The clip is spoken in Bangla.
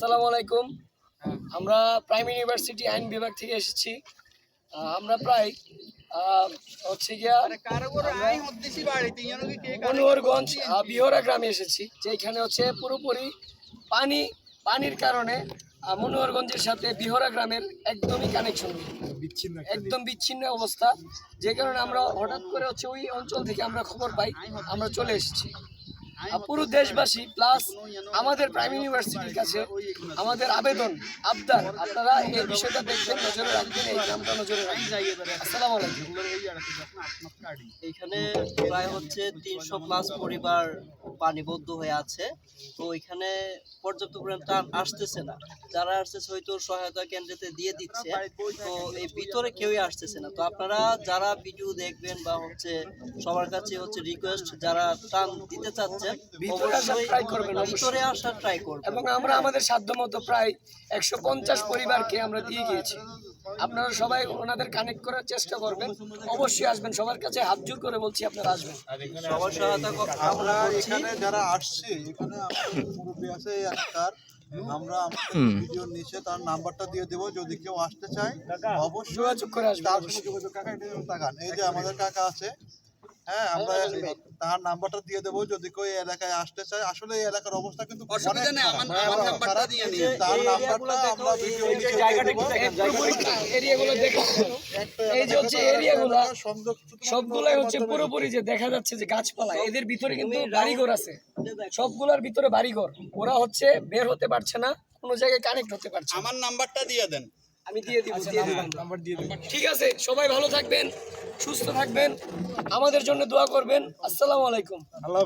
আসসালামু আলাইকুম। আমরা প্রাইম ইউনিভার্সিটি আইন বিভাগ থেকে এসেছি। আমরা প্রায় হচ্ছে গিয়া মনোহরগঞ্জ বিহরা গ্রামে এসেছি যেখানে হচ্ছে পুরোপুরি পানি পানির কারণে মনোহরগঞ্জের সাথে বিহরা গ্রামের একদমই কানেকশন বিচ্ছিন্ন একদম বিচ্ছিন্ন অবস্থা। যে কারণে আমরা হঠাৎ করে হচ্ছে ওই অঞ্চল থেকে আমরা খবর পাই আমরা চলে এসেছি। পুরো দেশবাসী প্লাস আমাদের প্রাইম ইউনিভার্সিটির কাছে আমাদের আবেদন, আবদার, আপনারা এই বিষয়টা দেখবেন, নজরে রাখবেন, এই গ্রামটা নজরে রাখবেন। প্রায় হচ্ছে তিনশো প্লাস পরিবার পানিবদ্ধ হয়ে আছে। তো এখানে পর্যাপ্ত পরিমাণ আসতেছে না। যারা আসতেছে হয়তো সহায়তা কেন্দ্রেতে দিয়ে দিচ্ছে। তো এই ভিতরে কেউই আসতেছে না। তো আপনারা যারা ভিডিও দেখবেন বা হচ্ছে সবার কাছে হচ্ছে রিকোয়েস্ট যারা ত্রাণ দিতে চাচ্ছেন ভিতরে আসার অবশ্যই try করবেন, ভিতরে আসার ট্রাই করবেন। এবং আমরা আমাদের সাধ্যমতো প্রায় একশো পঞ্চাশ পরিবারকে আমরা দিয়ে গিয়েছি। আপনারা সবাই ওনাদের কানেক্ট করার চেষ্টা করবেন। অবশ্যই আসবেন। সবার কাছে হাত জোর করে বলছি আপনারা আসবেন। সবার সহায়তা আমরা এখানে যারা আসছে এখানে আমাদের মুরব্বী আছে এই আমরা ভিডিওর নিচে তার নাম্বারটা দিয়ে দেবো। যদি কেউ আসতে চায় অবশ্যই যোগাযোগ করে আসবেন তার অবশ্যই। সঙ্গে যোগাযোগ কাকা এটা তাকান। এই যে আমাদের কাকা আছে হ্যাঁ আমরা তার নাম্বারটা দিয়ে দেবো যদি কেউ এই এলাকায় আসতে চায়। আসলে এই এলাকার অবস্থা কিন্তু অনেক খারাপ। খারাপ। এই যে তার নাম্বারটা আমরা ভিডিও নিচে জায়গাটা একটু দেখেন, এরিয়াগুলো দেখুন। এই যে হচ্ছে এরিয়াগুলো সবগুলাই হচ্ছে পুরোপুরি যে দেখা যাচ্ছে যে গাছপালা এদের ভিতরে কিন্তু বাড়িঘর আছে। সবগুলোর ভিতরে বাড়িঘর। ওরা হচ্ছে বের হতে পারছে না কোনো জায়গায় কানেক্ট হতে পারছে আমার নাম্বারটা দিয়ে দেন। আমি দিয়ে দিব দিয়ে দিব। দিয়ে দিব। ঠিক আছে সবাই ভালো থাকবেন সুস্থ থাকবেন আমাদের জন্য দোয়া করবেন। আসসালামু আলাইকুম। আল্লাহ